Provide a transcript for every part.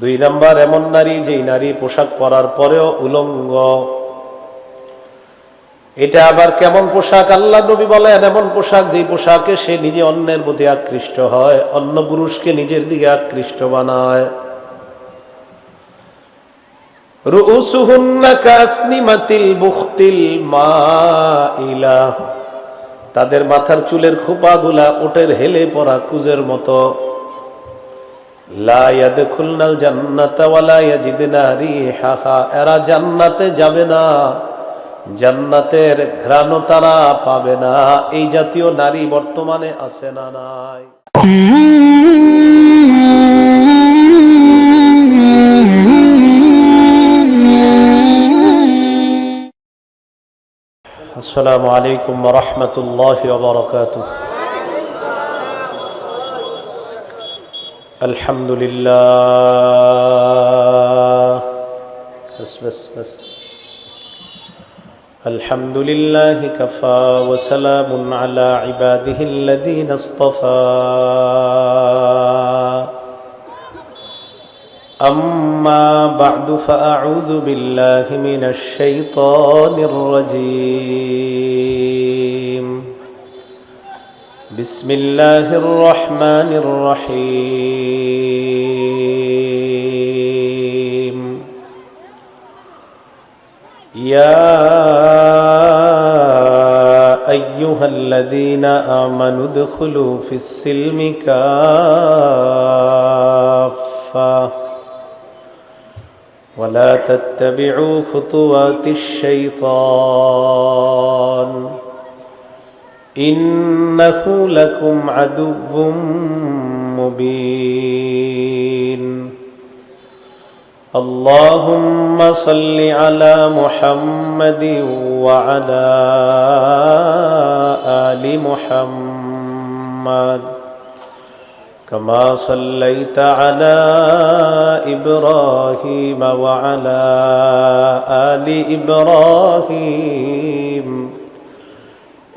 দুই নাম্বার, এমন নারী যেই নারী পোশাক পরার পরেও উলঙ্গ। এটা আবার কেমন পোশাক? আল্লাহ নবী বলেন, এমন পোশাক যেই পোশাকে সে নিজে অন্যের প্রতি আকৃষ্ট হয়, অন্য পুরুষকে নিজের দিকে আকৃষ্ট বানায়। তাদের মাথার চুলের খোপাগুলা ওটের হেলে পড়া কুজের মতো। এরা জান্নাতে যাবে না। জান্নাতের ঘ্রাণ তারা পাবে না। এই জাতীয় নারী বর্তমানে আছে না নাই। আসসালামু আলাইকুম রহমতুল্লাহ বারকাতুহ। الحمد لله بس بس بس الحمد لله كفى وسلام على عباده الذين اصطفى أما بعد فأعوذ بالله من الشيطان الرجيم بسم الله الرحمن الرحيم يا أيها الذين آمنوا ادخلوا في السلم كافة ولا تتبعوا خطوات الشيطان إنه لكم عدو مبين. اللهم صل على محمد وعلى آل محمد. كما صليت على إبراهيم وعلى آل إبراهيم.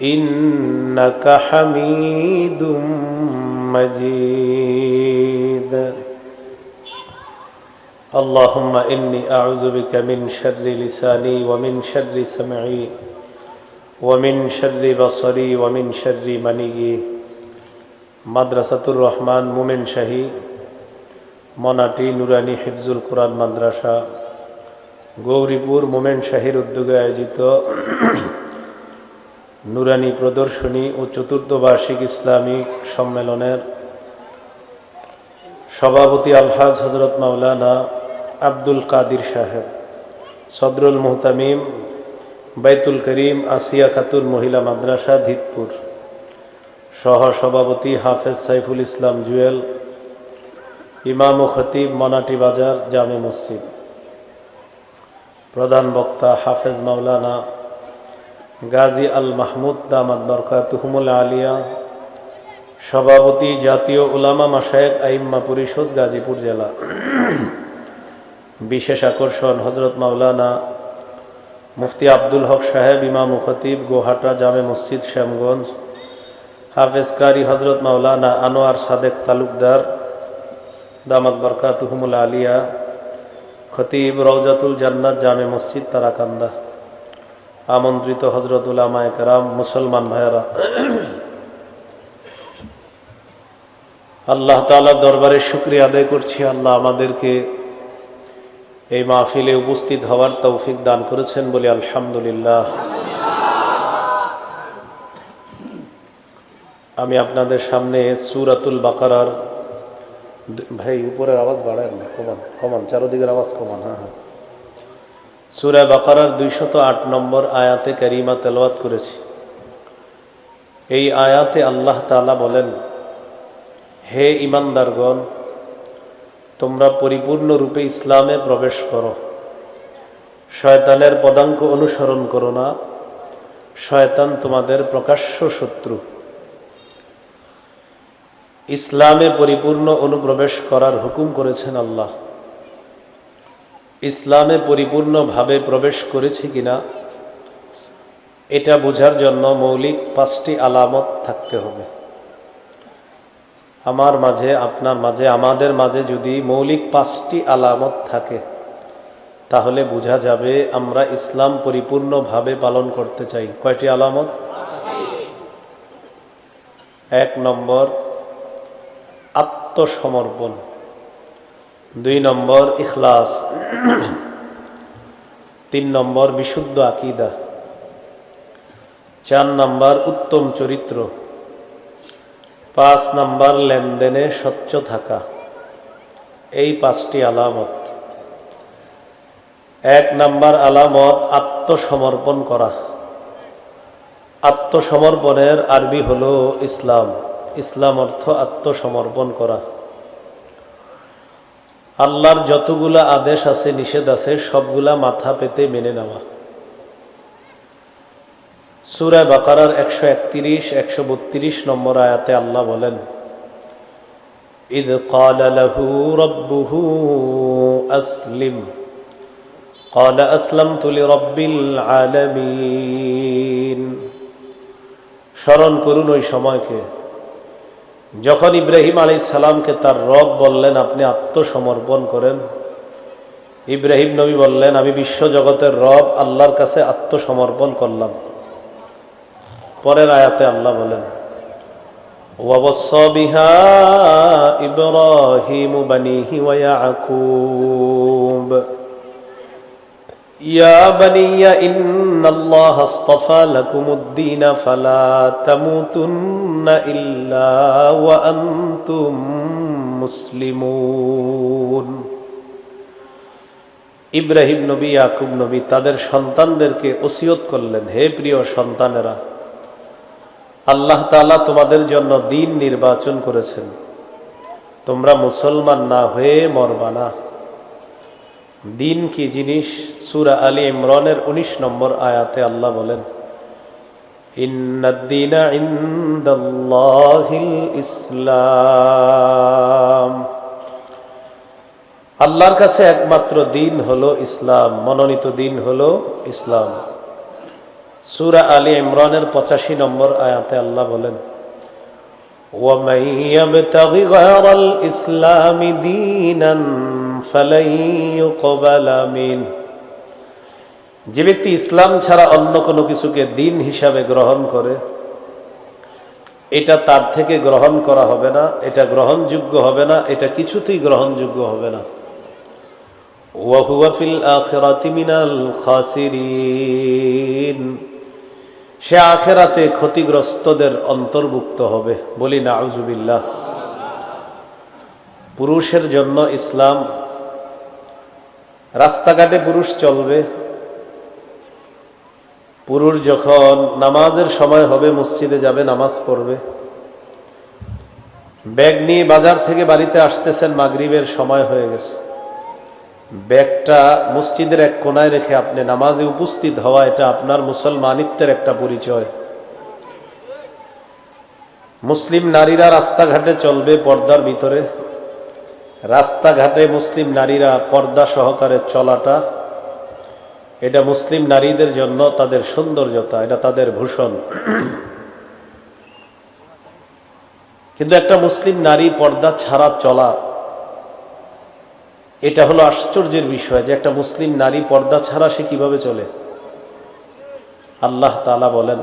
إنك حميد مجيد اللهم إني أعوذ بك من شر لساني ومن شر سمعي ومن شر بصري ومن شر منيي মাদ্রাসাতুর রহমান মোমেন শাহী মনাটি নুরানি হিফজুল কোরআন মাদ্রাসা গৌরীপুর মোমেন শাহীর উদ্যোগে আয়োজিত নুরানি প্রদর্শনী ও চতুর্থ বার্ষিক ইসলামিক সম্মেলনের সভাপতি আলহাজ হজরত মাওলানা আব্দুল কাদির সাহেব, সদরুল মোহতামিম, বাইতুল করিম, আসিয়া খাতুন মহিলা মাদ্রাসা, ধিতপুর। সহ সভাপতি হাফেজ সাইফুল ইসলাম জুয়েল, ইমাম ও খতিব মনাটি বাজার, জামে মসজিদ। প্রধান বক্তা হাফেজ মাওলানা গাজী আল মাহমুদ দামাদ বরকা তুহমুল আলিয়া, সভাপতি জাতীয় উলামা মাসায়েক আইম্মা পরিষদ গাজীপুর জেলা। বিশেষ আকর্ষণ হজরত মাওলানা মুফতি আব্দুল হক সাহেব, ইমাম খতিব, গোহাটা জামে মসজিদ, শ্যামগঞ্জ। হাফেজ কারি হজরত মাওলানা আনোয়ার সাদেক তালুকদার দামাত বরকাতুহমুল আলিয়া, খতিব রওজাতুল জান্নাত জামে মসজিদ তারাকান্দা। আমন্ত্রিত হজরতুল আমায় কারাম, মুসলমান ভাইয়ারা। আল্লাহ তালার দরবারে শুক্রিয়া আদায় করছি। আল্লাহ আমাদেরকে এই মাহফিলে উপস্থিত হওয়ার তৌফিক দান করেছেন বলে আলহামদুলিল্লাহ। আমি আপনাদের সামনে সুরাতুল বাকারার, ভাই, উপরের আওয়াজ বাড়ায় না, কমান কমান, চারোদিকের আওয়াজ কমান হ্যাঁ হ্যাঁ। সুরা বাকারার দুইশত আট নম্বর আয়াতে কারিমা তেলাওয়াত করেছি। এই আয়াতে আল্লাহ তালা বলেন, হে ইমানদারগণ তোমরা পরিপূর্ণরূপে ইসলামে প্রবেশ করো। শয়তানের পদাঙ্ক অনুসরণ করো না। শয়তান তোমাদের প্রকাশ্য শত্রু। ইসলামে পরিপূর্ণ অনুপ্রবেশ করার হুকুম করেছেন আল্লাহ। ইসলামে পরিপূর্ণভাবে প্রবেশ করেছি কিনা, এটা বোঝার জন্য মৌলিক পাঁচটি আলামত থাকতে হবে। আমার মাঝে, আপনার মাঝে, আমাদের মাঝে যদি মৌলিক পাঁচটি আলামত থাকে, তাহলে বোঝা যাবে আমরা ইসলাম পরিপূর্ণভাবে পালন করতে চাই। কয়টি আলামত? এক নম্বর, আত্মসমর্পণ। দুই নম্বর ইখলাস, তিন নম্বর বিশুদ্ধ আকিদা, চার নম্বর উত্তম চরিত্র, পাঁচ নম্বর লেনদেনে স্বচ্ছ থাকা, এই পাঁচটি আলামত। এক নাম্বার আলামত আত্মসমর্পণ করা। আত্মসমর্পণের আরবি হলো ইসলাম। ইসলাম অর্থ আত্মসমর্পণ করা। আল্লাহর যতগুলা আদেশ আছে নিষেধ আছে সবগুলা মাথা পেতে মেনে নেওয়া সুরায় বাকারার একশো একত্রিশ একশো বত্রিশ নম্বর আয়াতে আল্লাহ বলেন إذ قال له ربه أسلم قال أسلمت لرب العالمين স্মরণ করুন ওই সময়কে যখন ইব্রাহিম আলী সালামকে তার রব বললেন, আপনি আত্মসমর্পণ করেন। ইব্রাহিম নবী বললেন, আমি বিশ্বজগতের রব, আল্লাহর কাছে আত্মসমর্পণ করলাম। পরের আয়াতে আল্লাহ বলেন ইব্রাহিম বানিহি ওয়া ইয়াকুব। يا بني إن الله اصطفى لكم الدين فلا تموتن إلا وأنتم মুসলিমুন ইব্রাহিম নবী ইয়াকুব নবী তাদের সন্তানদেরকে ওসিয়ত করলেন হে প্রিয় সন্তানেরা আল্লাহ তাআলা তোমাদের জন্য দিন নির্বাচন করেছেন তোমরা মুসলমান না হয়ে মরবা না দিন কি জিনিস সুরা আলী ইমরানের ১৯ নম্বর আয়াতে আল্লাহ বলেন ইন্নাদ্দিনা ইনদাল্লাহিল ইসলাম আল্লাহর কাছে একমাত্র দিন হলো ইসলাম মনোনীত দিন হলো ইসলাম সুরা আলী ইমরানের পঁচাশি নম্বর আয়াতে আল্লাহ বলেন ومن يبتغ غير الإسلام دينا فلن يقبل منه যে ব্যক্তি ইসলাম ছাড়া অন্য কোনো কিছুকে দিন হিসাবে গ্রহণ করে এটা তার থেকে গ্রহণ করা হবে না এটা গ্রহণযোগ্য হবে না এটা কিছুতেই গ্রহণযোগ্য হবে না ওয়াহুয়াফিল আখিরাতি মিনাল খাসিরিন সে আখেরাতে ক্ষতিগ্রস্তদের অন্তর্ভুক্ত হবে বলি না আউজুবিল্লাহ পুরুষের জন্য ইসলাম রাস্তাঘাটে পুরুষ চলবে। পুরুষ যখন নামাজের সময় হবে, মসজিদে যাবে, নামাজ পড়বে। ব্যাগ নিয়ে বাজার থেকে বাড়িতে আসতেছেন, মাগরিবের সময় হয়ে গেছে। ব্যাগটা মসজিদের এক কোনায় রেখে আপনি নামাজে উপস্থিত হওয়া, এটা আপনার মুসলমানিত্বের একটা পরিচয়। মুসলিম নারীরা রাস্তাঘাটে চলবে পর্দার ভিতরে। রাস্তাঘাটে মুসলিম নারীরা পর্দা সহকারে চলাটা, এটা মুসলিম নারীদের জন্য তাদের সৌন্দর্যতা, এটা তাদের ভূষণ। কিন্তু একটা মুসলিম নারী পর্দা ছাড়া চলা, এটা হলো আশ্চর্যের বিষয় যে একটা মুসলিম নারী পর্দা ছাড়া সে কীভাবে চলে। আল্লাহ তালা বলেন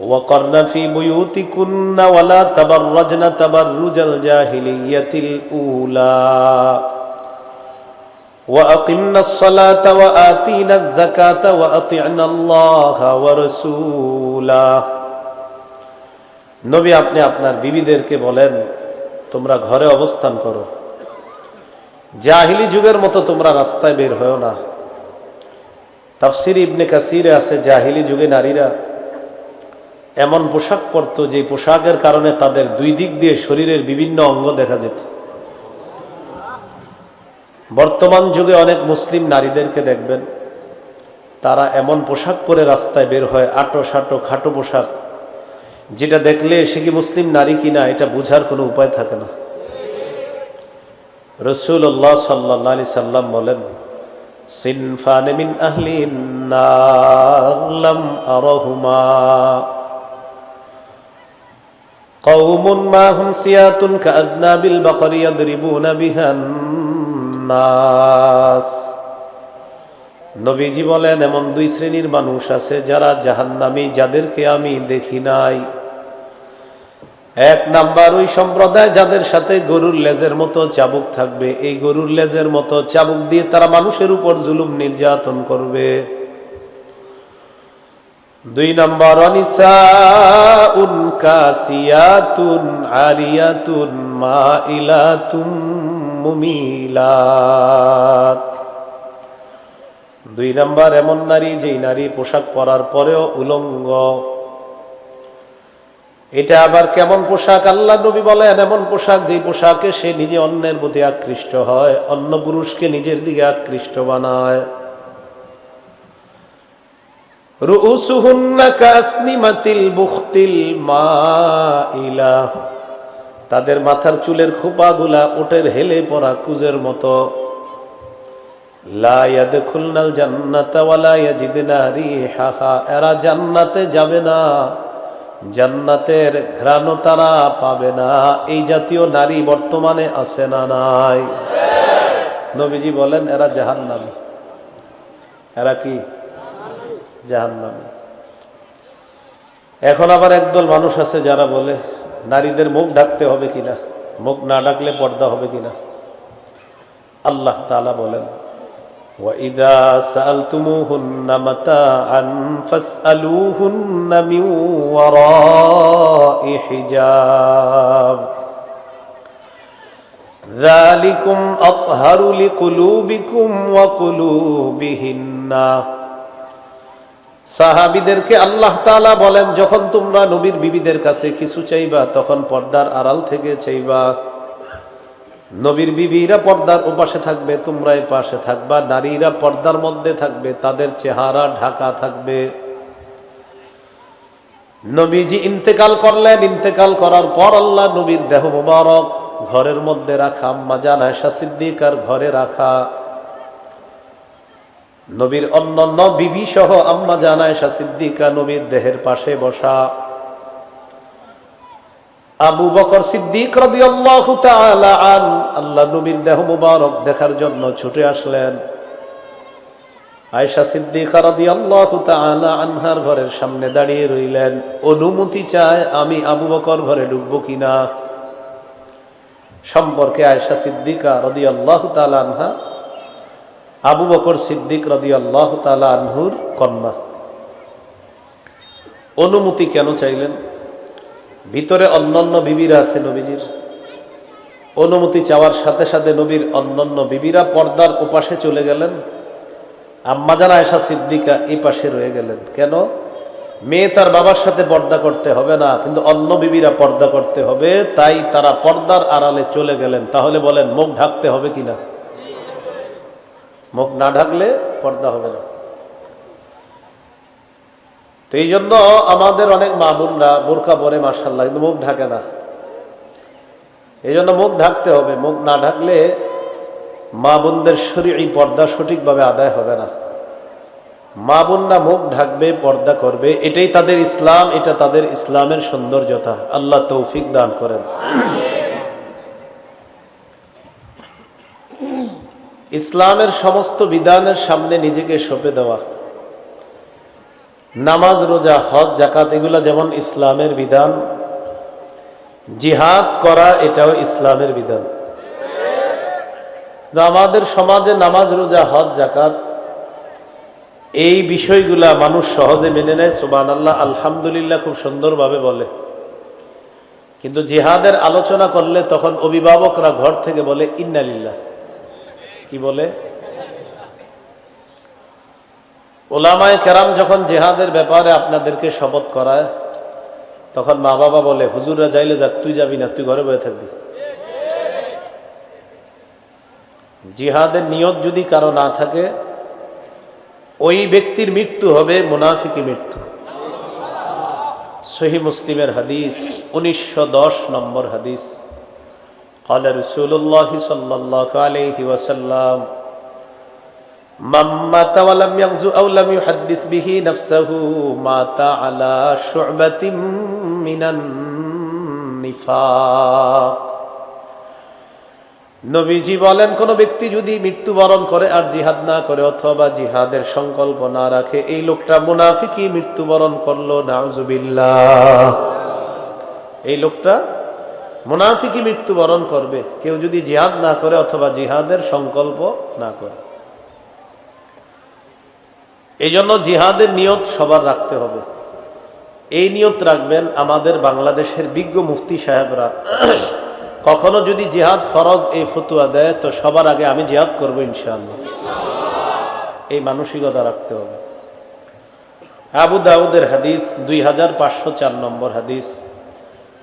وقرن في بيوتكن ولا تبرجن تبرج الجاهلية الأولى وأقمنا الصلاة وآتينا الزكاة وأطعنا الله ورسوله নবী আপনি আপনার বিবিদেরকে বলেন তোমরা ঘরে অবস্থান করো জাহিলি যুগের মতো তোমরা রাস্তায় বের হও না তাফসির ইবনে কাসিরে আছে জাহিলি যুগে নারীরা এমন পোশাক পরত যে পোশাকের কারণে তাদের দুই দিক দিয়ে শরীরের বিভিন্ন অঙ্গ দেখা যেত। বর্তমান যুগে অনেক মুসলিম নারীদেরকে দেখবেন, তারা এমন পোশাক পরে রাস্তায় বের হয়, আটো সাটো খাটো পোশাক, যেটা দেখলে সে কি মুসলিম নারী কিনা এটা বুঝার কোনো উপায় থাকে না। রসুল্লাহ সাল্লাহ আলি সাল্লাম বলেন, সিনফান মিন আহলিন আরহুমা। قوم ما هم سيات كأذناب البقر يضربون بها الناس নবীজি বলেন এমন দুই শ্রেণীর মানুষ আছে যারা জাহান্নামী যাদেরকে আমি দেখি নাই এক নাম্বার ওই সম্প্রদায় যাদের সাথে গরুর লেজের মতো চাবুক থাকবে এই গরুর লেজের মতো চাবুক দিয়ে তারা মানুষের উপর জুলুম নির্যাতন করবে দুই নম্বর, অনিসাউন কাসিয়াতুন আরিয়াতুন মাইলাতুন মুমিলাত। দুই নম্বর, এমন নারী যেই নারী পোশাক পরার পরেও উলঙ্গ। এটা আবার কেমন পোশাক? আল্লাহ নবী বলেন, এমন পোশাক যেই পোশাকে সে নিজে অন্যের প্রতি আকৃষ্ট হয়, অন্য পুরুষকে নিজের দিকে আকৃষ্ট বানায়। তাদের মাথার চুলের খোপাগুলা ওটের হেলে পড়া কুজের মতো। এরা জান্নাতে যাবে না। জান্নাতের ঘ্রাণও তারা পাবে না। এই জাতীয় নারী বর্তমানে আছে না নাই। নবীজি বলেন, এরা জাহান্নামী। এরা কি? জাহান্নামী এখন আবার একদল মানুষ আছে যারা বলে নারীদের মুখ ঢাকতে হবে কিনা মুখ না ডাকলে পর্দা হবে কিনা আল্লাহ তাআলা বলেন وَإِذَا سَأَلْتُمُوهُنَّ مَتَاعًا فَاسْأَلُوهُنَّ مِنْ وَرَاءِ حِجَابٍ ذَلِكُمْ أَطْهَرُ لِقُلُوبِكُمْ وَقُلُوبِهِنَّ সাহাবিদেরকে আল্লাহ তাআলা বলেন, যখন তোমরা নবীর বিবিদের কাছে কিছু চাইবা, তখন পর্দার আড়াল থেকে চাইবা। নবীর বিবিরা পর্দার ওপাশে থাকবে তোমরা এই পাশে থাকবা। নারীরা পর্দার মধ্যে থাকবে, তাদের চেহারা ঢাকা থাকবে। নবীজি ইন্তেকাল করলেন। ইন্তেকাল করার পর আল্লাহ নবীর দেহ মুবারক ঘরের মধ্যে রাখা, আম্মা জান আয়সা সিদ্দিকার ঘরে রাখা। নবীর অন্যান্য বিবি সহ আম্মা জান আয়সা সিদ্দিকা নবীর দেহের পাশে বসা। আবু বকর সিদ্দিক আল্লাহ নবীর দেহ মুবারক দেখার জন্য ছুটে আসলেন। আয়েশা সিদ্দিকা আনহার ঘরের সামনে দাঁড়িয়ে রইলেন। অনুমতি চায় আমি আবু বকর ঘরে ঢুকবো কিনা? সম্পর্কে আয়েশা সিদ্দিকা রাদিয়াল্লাহু তাআলা আনহা আবু বকর সিদ্দিক রাদিয়াল্লাহু তালা আনহুর কন্যা। অনুমতি কেন চাইলেন? ভিতরে অন্যান্য বিবিরা আছে নবীজির। অনুমতি চাওয়ার সাথে সাথে নবীর অন্যান্য বিবিরা পর্দার ওপাশে চলে গেলেন। আম্মাজান আয়সা সিদ্দিকা এই পাশে রয়ে গেলেন। কেন? মেয়ে তার বাবার সাথে পর্দা করতে হবে না, কিন্তু অন্য বিবিরা পর্দা করতে হবে, তাই তারা পর্দার আড়ালে চলে গেলেন। তাহলে বলেন, মুখ ঢাকতে হবে কিনা? মুখ না ঢাকলে পর্দা হবে না। তো এই জন্য আমাদের অনেক মা বোনরা বোরকা পরে মার্শাল্লাহ কিন্তু মুখ ঢাকে না। এই জন্য মুখ ঢাকতে হবে। মুখ না ঢাকলে মা বোনদের শরীর এই পর্দা সঠিকভাবে আদায় হবে না। মা বোনরা মুখ ঢাকবে, পর্দা করবে, এটাই তাদের ইসলাম, এটা তাদের ইসলামের সৌন্দর্যতা। আল্লাহ তৌফিক দান করেন। ইসলামের সমস্ত বিধানের সামনে নিজেকে সঁপে দেওয়া। নামাজ, রোজা, হজ জাকাত এগুলা যেমন ইসলামের বিধান, জিহাদ করা এটাও ইসলামের বিধান। আমাদের সমাজে নামাজ, রোজা, হজ জাকাত এই বিষয়গুলা মানুষ সহজে মেনে নেয় সুবান আল্লাহ আলহামদুলিল্লাহ খুব সুন্দরভাবে বলে। কিন্তু জিহাদের আলোচনা করলে তখন অভিভাবকরা ঘর থেকে বলে, ইন্নালিল্লাহ। কি বলে? ওলামায় কেরাম যখন জেহাদের ব্যাপারে আপনাদেরকে শপথ করায়, তখন মা বাবা বলে, হুজুররা যাইলে যাক, তুই যাবি না, তুই ঘরে বসে থাকবি। জিহাদের নিয়ত যদি কারও না থাকে, ওই ব্যক্তির মৃত্যু হবে মুনাফিকি মৃত্যু। সহি মুসলিমের হাদিস, উনিশশো দশ নম্বর হাদিস। قال رسول الله صلى الله عليه وسلم من مات ولم يغزو أو لم يحدث به نفسه مات على شعبة من النفاق নবীজি বলেন কোন ব্যক্তি যদি মৃত্যুবরণ করে আর জিহাদ না করে অথবা জিহাদের সংকল্প না রাখে এই লোকটা মুনাফিকি মৃত্যুবরণ করলো নাউজুবিল্লাহ এই লোকটা মুনাফিকি মৃত্যুবরণ করবে। কেউ যদি জিহাদ না করে অথবা জিহাদের সংকল্প না করে। এই জন্য জিহাদের নিয়ত সবার রাখতে হবে। এই নিয়ত রাখবেন আমাদের বাংলাদেশের বিজ্ঞ মুফতি সাহেবরা। কখনো যদি জিহাদ ফরজ এই ফতুয়া দেয়, তো সবার আগে আমি জিহাদ করব ইনশাআল্লাহ। এই মানসিকতা রাখতে হবে। আবু দাউদের হাদিস দুই হাজার পাঁচশো চার নম্বর হাদিস।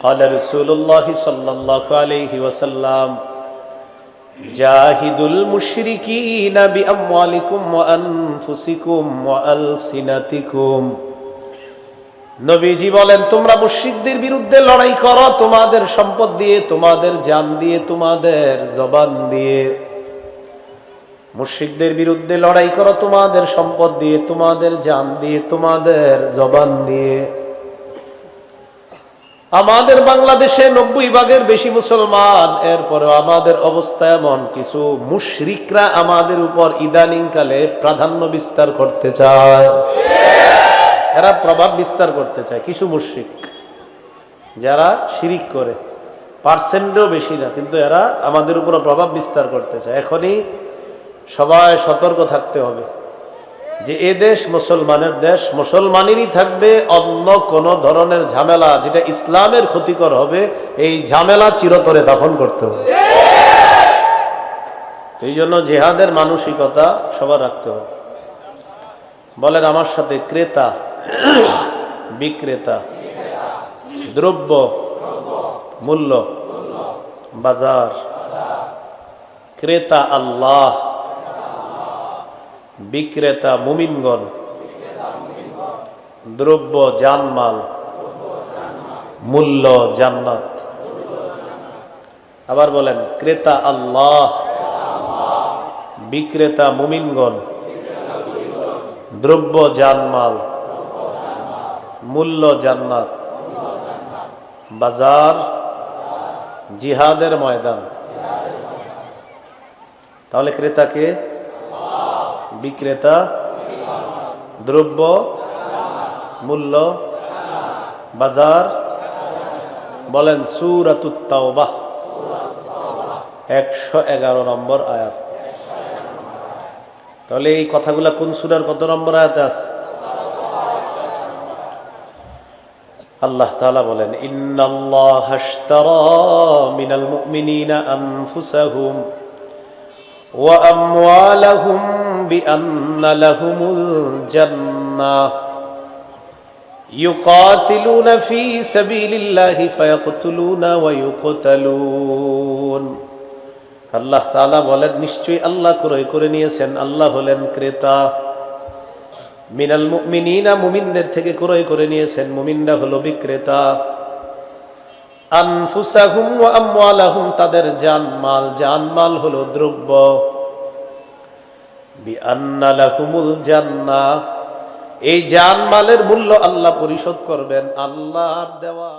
قال رسول الله صلى الله عليه وسلم جاهدوا المشركين بأموالكم وأنفسكم وألسنتكم নবীজি বলেন তোমরা মুশরিকদের বিরুদ্ধে লড়াই করো তোমাদের সম্পদ দিয়ে তোমাদের জান দিয়ে তোমাদের জবান দিয়ে মুশরিকদের বিরুদ্ধে লড়াই করো তোমাদের সম্পদ দিয়ে তোমাদের জান দিয়ে তোমাদের জবান দিয়ে আমাদের বাংলাদেশে নব্বই ভাগের বেশি মুসলমান এরপরে আমাদের অবস্থা এমন, কিছু মুশরিকরা আমাদের উপর ইদানিং কালে প্রাধান্য বিস্তার করতে চায়। এরা প্রভাব বিস্তার করতে চায়, কিছু মুশরিক, যারা শিরিক করে, পার্সেন্টও বেশি না, কিন্তু এরা আমাদের উপর প্রভাব বিস্তার করতে চায়। এখনই সবাই সতর্ক থাকতে হবে। যে এ দেশ মুসলমানের দেশ, মুসলমানেরই থাকবে অন্য কোন ধরনের ঝামেলা যেটা ইসলামের ক্ষতিকর হবে, এই ঝামেলা চিরতরে দাফন করতে হবে। এই জন্য জেহাদের মানসিকতা সবার রাখতে হবে। বলেন, আমার সাথে ক্রেতা, বিক্রেতা, দ্রব্য, মূল্য, বাজার, ক্রেতা আল্লাহ। বিক্রেতা মুমিনগণ, দ্রব্য জানমাল, মূল্য জান্নাত। আবার বলেন, ক্রেতা আল্লাহ, বিক্রেতা মুমিনগণ, দ্রব্য জানমাল, মূল্য জান্নাত। বাজার, জিহাদের ময়দান। তাহলে ক্রেতাকে বিক্রেতা, দ্রব্য, মূল্য, বাজার, বলেন সুরাতুত্তাওবাহ একশো এগারো নম্বর আয়াত। তাহলে এই কথাগুলা কোন সুরার কত নম্বর আয়াতে আছে? আল্লাহ তাআলা বলেন, ইন্নাল্লাহ মিনাল মুমিনিনা বিআন্না লাহুমুল জান্নাহ يقاتلون في سبيل الله فيقتلون ويقتلون আল্লাহ তাআলা বলেন নিশ্চয়ই আল্লাহ ক্রয় করে নিয়েছেন আল্লাহ হলেন ক্রেতা মিনাল মুমিনিনা মুমিনদের থেকে ক্রয় করে নিয়েছেন মুমিনরা হলো বিক্রেতা আনফুসাহুম ওয়া আমওয়ালাহুম তাদের জানমাল জানমাল হলো দ্রব্য বিআন্না লাহুমুল মালের এই মূল্য আল্লাহ পরিশোধ করবেন আল্লাহর দেওয়া